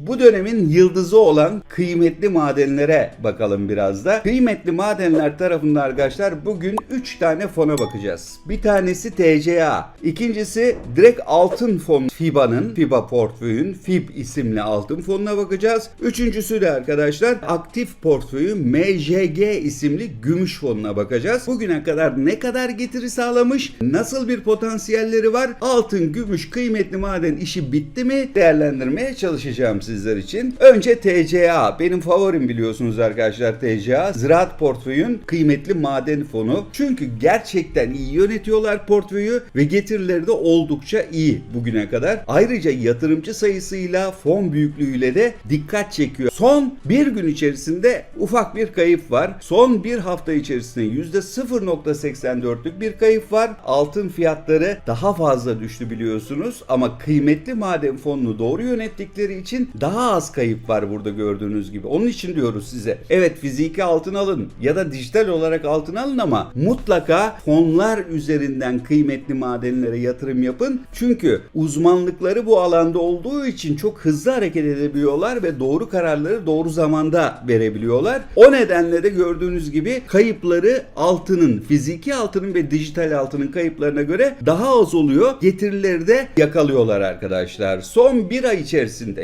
Bu dönemin yıldızı olan kıymetli madenlere bakalım biraz da. Kıymetli madenler tarafından arkadaşlar bugün 3 tane fona bakacağız. Bir tanesi TCA, ikincisi direkt altın fon FIBA'nın, FIBA portföyün FIB isimli altın fonuna bakacağız. Üçüncüsü de arkadaşlar aktif portföyü MJG isimli gümüş fonuna bakacağız. Bugüne kadar ne kadar getiri sağlamış, nasıl bir potansiyelleri var, altın, gümüş, kıymetli maden işi bitti mi değerlendirmeye çalışacağım sizler için. Önce TCA, benim favorim biliyorsunuz arkadaşlar TCA. Ziraat portföyün kıymetli maden fonu. Çünkü gerçekten iyi yönetiyorlar portföyü ve getirileri de oldukça iyi bugüne kadar. Ayrıca yatırımcı sayısıyla fon büyüklüğüyle de dikkat çekiyor. Son bir gün içerisinde ufak bir kayıp var. Son bir hafta içerisinde %0.84'lük bir kayıp var. Altın fiyatları daha fazla düştü biliyorsunuz ama kıymetli maden fonunu doğru yönettikleri için daha az kayıp var burada gördüğünüz gibi. Onun için diyoruz size. Evet fiziki altın alın ya da dijital olarak altın alın ama mutlaka fonlar üzerinden kıymetli madenlere yatırım yapın. Çünkü uzmanlıkları bu alanda olduğu için çok hızlı hareket edebiliyorlar ve doğru kararları doğru zamanda verebiliyorlar. O nedenle de gördüğünüz gibi kayıpları altının, fiziki altının ve dijital altının kayıplarına göre daha az oluyor. Getirileri de yakalıyorlar arkadaşlar. Son bir ay içerisinde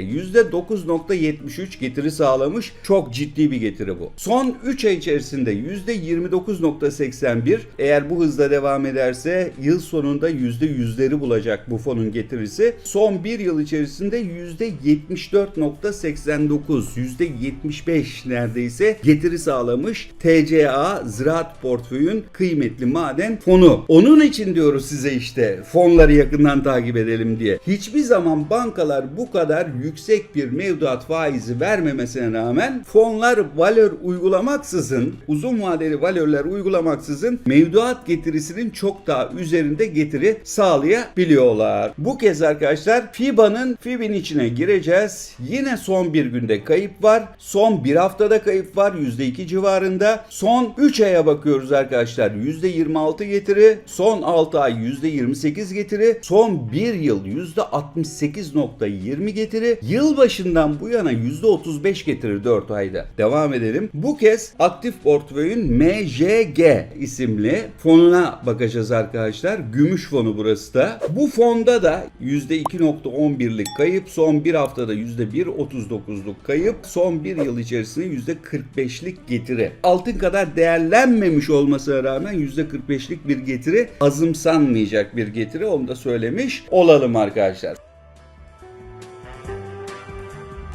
%9.73 getiri sağlamış. Çok ciddi bir getiri bu. Son 3 ay içerisinde %29.81 eğer bu hızla devam ederse yıl sonunda %100'leri bulacak bu fonun getirisi. Son bir yıl içerisinde %74.89 %75 neredeyse getiri sağlamış TCA Ziraat Portföy'ün kıymetli maden fonu. Onun için diyoruz size işte fonları yakından takip edelim diye. Hiçbir zaman bankalar bu kadar yüksek bir mevduat faizi vermemesine rağmen fonlar valör uygulamaksızın, uzun vadeli valörler uygulamaksızın mevduat getirisinin çok daha üzerinde getiri sağlayabiliyorlar. Bu kez arkadaşlar FIBA'nın FIB'in içine gireceğiz. Yine son bir günde kayıp var. Son bir haftada kayıp var %2 civarında. Son 3 aya bakıyoruz arkadaşlar. %26 getiri. Son 6 ay %28 getiri. Son 1 yıl %68.20 getiri. Yılbaşından bu yana %35 getiri 4 ayda. Devam edelim. Bu kez aktif portföyün MJG isimli fonuna bakacağız arkadaşlar. Gümüş fonu burası da. Bu fonda da %2.11'lik kayıp. Son bir haftada %1.39'luk kayıp. Son bir yıl içerisinde %45'lik getiri. Altın kadar değerlenmemiş olmasına rağmen %45'lik bir getiri azımsanmayacak bir getiri onu da söylemiş olalım arkadaşlar.